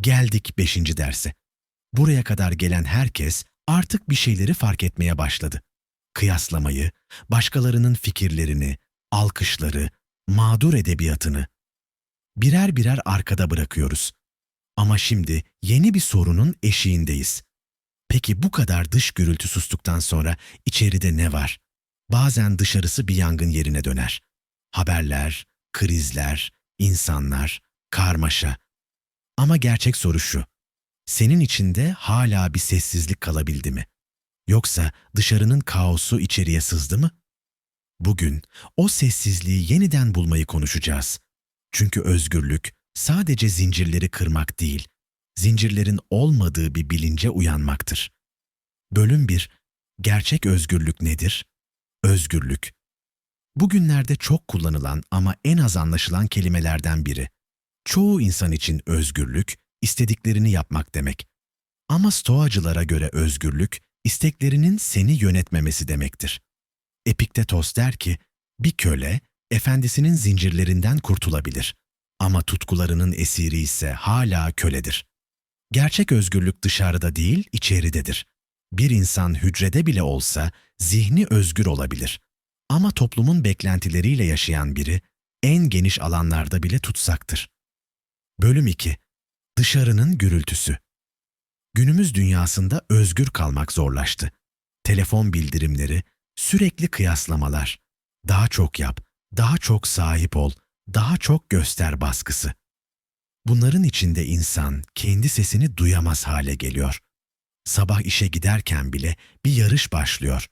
Geldik beşinci derse. Buraya kadar gelen herkes artık bir şeyleri fark etmeye başladı. Kıyaslamayı, başkalarının fikirlerini, alkışları, mağdur edebiyatını birer birer arkada bırakıyoruz. Ama şimdi yeni bir sorunun eşiğindeyiz. Peki bu kadar dış gürültü sustuktan sonra içeride ne var? Bazen dışarısı bir yangın yerine döner. Haberler, krizler, insanlar, karmaşa. Ama gerçek soru şu. Senin içinde hala bir sessizlik kalabildi mi? Yoksa dışarının kaosu içeriye sızdı mı? Bugün o sessizliği yeniden bulmayı konuşacağız. Çünkü özgürlük sadece zincirleri kırmak değil, zincirlerin olmadığı bir bilince uyanmaktır. Bölüm 1. Gerçek özgürlük nedir? Özgürlük. Bugünlerde çok kullanılan ama en az anlaşılan kelimelerden biri. Çoğu insan için özgürlük, istediklerini yapmak demek. Ama stoacılara göre özgürlük, isteklerinin seni yönetmemesi demektir. Epiktetos der ki, bir köle, efendisinin zincirlerinden kurtulabilir. Ama tutkularının esiri ise hala köledir. Gerçek özgürlük dışarıda değil, içeridedir. Bir insan hücrede bile olsa zihni özgür olabilir. Ama toplumun beklentileriyle yaşayan biri en geniş alanlarda bile tutsaktır. Bölüm 2. Dışarının gürültüsü. Günümüz dünyasında özgür kalmak zorlaştı. Telefon bildirimleri, sürekli kıyaslamalar, daha çok yap, daha çok sahip ol, daha çok göster baskısı. Bunların içinde insan kendi sesini duyamaz hale geliyor. Sabah işe giderken bile bir yarış başlıyor.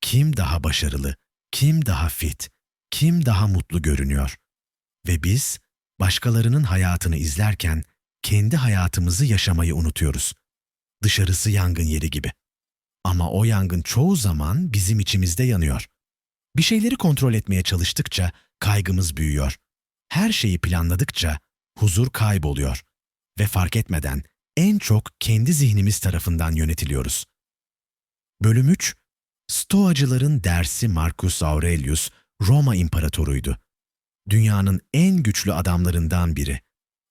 Kim daha başarılı, kim daha fit, kim daha mutlu görünüyor? Ve biz başkalarının hayatını izlerken kendi hayatımızı yaşamayı unutuyoruz. Dışarısı yangın yeri gibi. Ama o yangın çoğu zaman bizim içimizde yanıyor. Bir şeyleri kontrol etmeye çalıştıkça kaygımız büyüyor. Her şeyi planladıkça huzur kayboluyor ve fark etmeden en çok kendi zihnimiz tarafından yönetiliyoruz. Bölüm 3 Stoacıların dersi Marcus Aurelius Roma imparatoruydu. Dünyanın en güçlü adamlarından biri.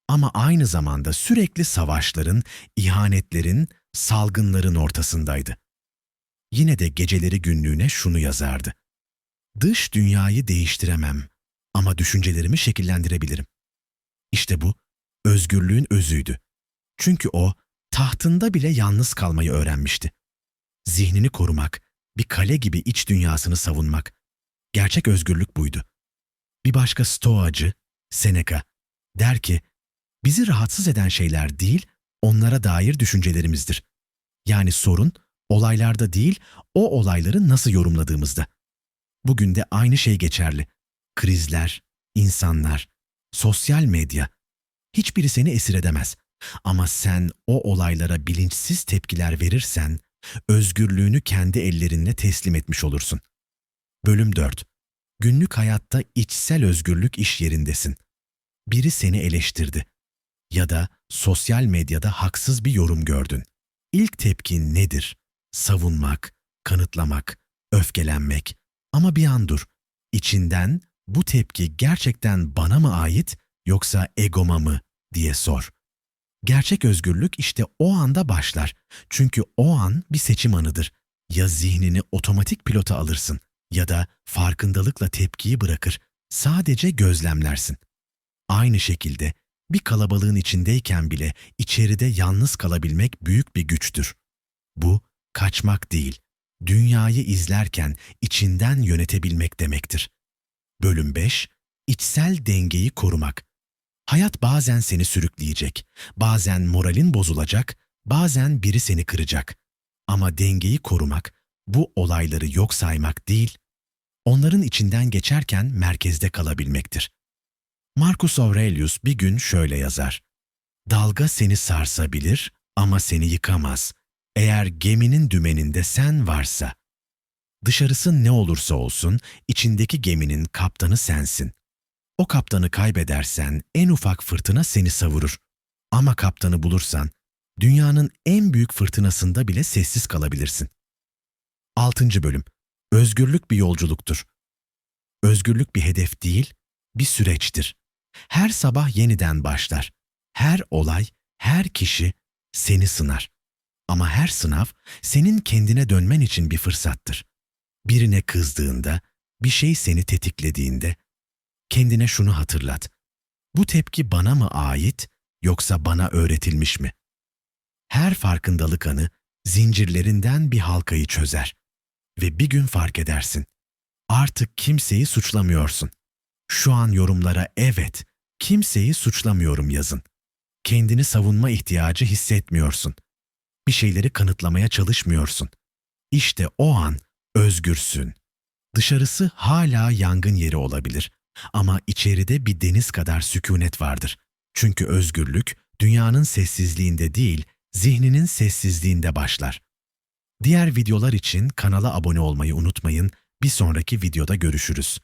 Ama aynı zamanda sürekli savaşların, ihanetlerin, salgınların ortasındaydı. Yine de geceleri günlüğüne şunu yazardı. Dış dünyayı değiştiremem ama düşüncelerimi şekillendirebilirim. İşte bu, özgürlüğün özüydü. Çünkü o, tahtında bile yalnız kalmayı öğrenmişti. Zihnini korumak, bir kale gibi iç dünyasını savunmak. Gerçek özgürlük buydu. Bir başka stoacı, Seneca, der ki, bizi rahatsız eden şeyler değil, onlara dair düşüncelerimizdir. Yani sorun, olaylarda değil, o olayları nasıl yorumladığımızda. Bugün de aynı şey geçerli. Krizler, insanlar, sosyal medya, hiçbiri seni esir edemez. Ama sen o olaylara bilinçsiz tepkiler verirsen, özgürlüğünü kendi ellerinle teslim etmiş olursun. Bölüm 4. Günlük hayatta içsel özgürlük iş yerindesin. Biri seni eleştirdi ya da sosyal medyada haksız bir yorum gördün. İlk tepkin nedir? Savunmak, kanıtlamak, öfkelenmek. Ama bir an dur. İçinden bu tepki gerçekten bana mı ait yoksa egoma mı diye sor. Gerçek özgürlük işte o anda başlar. Çünkü o an bir seçim anıdır. Ya zihnini otomatik pilota alırsın ya da farkındalıkla tepkiyi bırakır. Sadece gözlemlersin. Aynı şekilde bir kalabalığın içindeyken bile içeride yalnız kalabilmek büyük bir güçtür. Bu kaçmak değil, dünyayı izlerken içinden yönetebilmek demektir. Bölüm 5 İçsel dengeyi korumak. Hayat bazen seni sürükleyecek, bazen moralin bozulacak, bazen biri seni kıracak. Ama dengeyi korumak, bu olayları yok saymak değil, onların içinden geçerken merkezde kalabilmektir. Marcus Aurelius bir gün şöyle yazar. Dalga seni sarsabilir ama seni yıkamaz. Eğer geminin dümeninde sen varsa. Dışarısı ne olursa olsun, içindeki geminin kaptanı sensin. O kaptanı kaybedersen en ufak fırtına seni savurur. Ama kaptanı bulursan, dünyanın en büyük fırtınasında bile sessiz kalabilirsin. 6. Bölüm Özgürlük bir yolculuktur. Özgürlük bir hedef değil, bir süreçtir. Her sabah yeniden başlar. Her olay, Her kişi seni sınar. Ama her sınav senin kendine dönmen için bir fırsattır. Birine kızdığında, bir şey seni tetiklediğinde kendine şunu hatırlat. Bu tepki bana mı ait yoksa bana öğretilmiş mi? Her farkındalık anı zincirlerinden bir halkayı çözer ve bir gün fark edersin. Artık kimseyi suçlamıyorsun. Şu an yorumlara evet, kimseyi suçlamıyorum yazın. Kendini savunma ihtiyacı hissetmiyorsun. Bir şeyleri kanıtlamaya çalışmıyorsun. İşte o an özgürsün. Dışarısı hala yangın yeri olabilir ama içeride bir deniz kadar sükunet vardır. Çünkü özgürlük dünyanın sessizliğinde değil, zihninin sessizliğinde başlar. Diğer videolar için kanala abone olmayı unutmayın. Bir sonraki videoda görüşürüz.